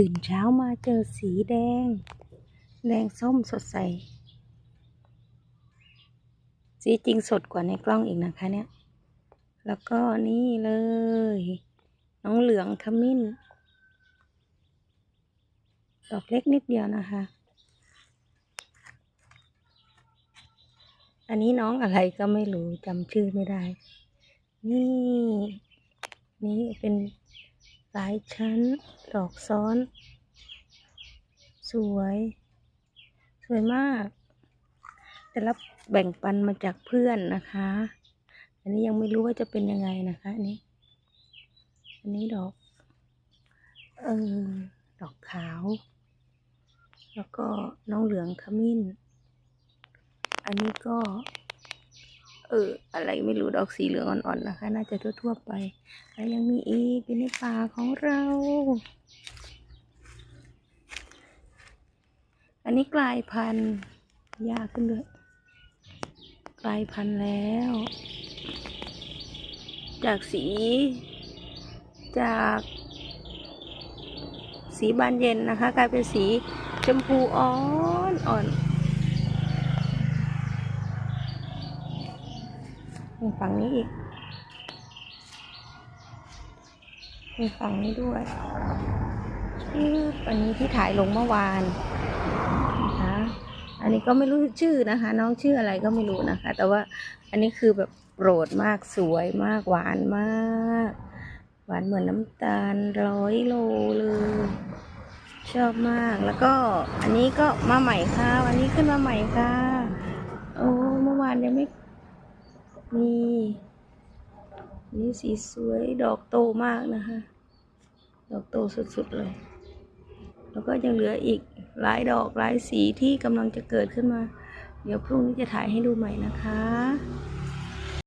ตื่นเช้ามาเจอสีแดง แดงส้มสดใส สีจริงสดกว่าในกล้องอีกนะคะเนี่ย แล้วก็นี่เลย น้องเหลืองขมิ้น ดอกเล็กนิดเดียวนะคะ อันนี้น้องอะไรก็ไม่รู้จำชื่อไม่ได้ นี่ นี่เป็น หลายชั้น ดอกซ้อน สวย สวยมาก แต่รับแบ่งปันมาจากเพื่อนนะคะ อันนี้ยังไม่รู้ว่าจะเป็นยังไงนะคะ อันนี้ อันนี้ดอก เออ ดอกขาว แล้วก็น้องเหลืองขมิ้น อันนี้ก็ เออ อะไรไม่รู้ดอกสีเหลืองอ่อนๆนะคะ น่าจะทั่วๆไป แล้วยังมีอีกอยู่ในป่าของเรา อันนี้กลายพันธุ์ยากขึ้นด้วยกลายพันธุ์แล้ว จากสี จากสีบานเย็นนะคะ กลายเป็นสีชมพูอ่อนอ่อน มีฝั่งนี้อีก มีฝั่งนี้ด้วยชื่ออันนี้ที่ถ่ายลงเมื่อวานนะคะอันนี้ก็ไม่รู้ชื่อนะคะ น้องชื่ออะไรก็ไม่รู้นะคะ แต่ว่าอันนี้คือแบบโปรดมากสวยมากหวานมาก หวานเหมือนน้ำตาลร้อยโลเลยชอบมากแล้วก็อันนี้ก็มาใหม่ค่ะ วันนี้ขึ้นมาใหม่ค่ะ โอ้เมื่อวานยังไม่ นี่นี่สีสวยดอกโตมากนะคะ ดอกโตสุดๆเลย แล้วก็ยังเหลืออีกหลายดอกหลายสีที่กำลังจะเกิดขึ้นมา เดี๋ยวพรุ่งนี้จะถ่ายให้ดูใหม่นะคะ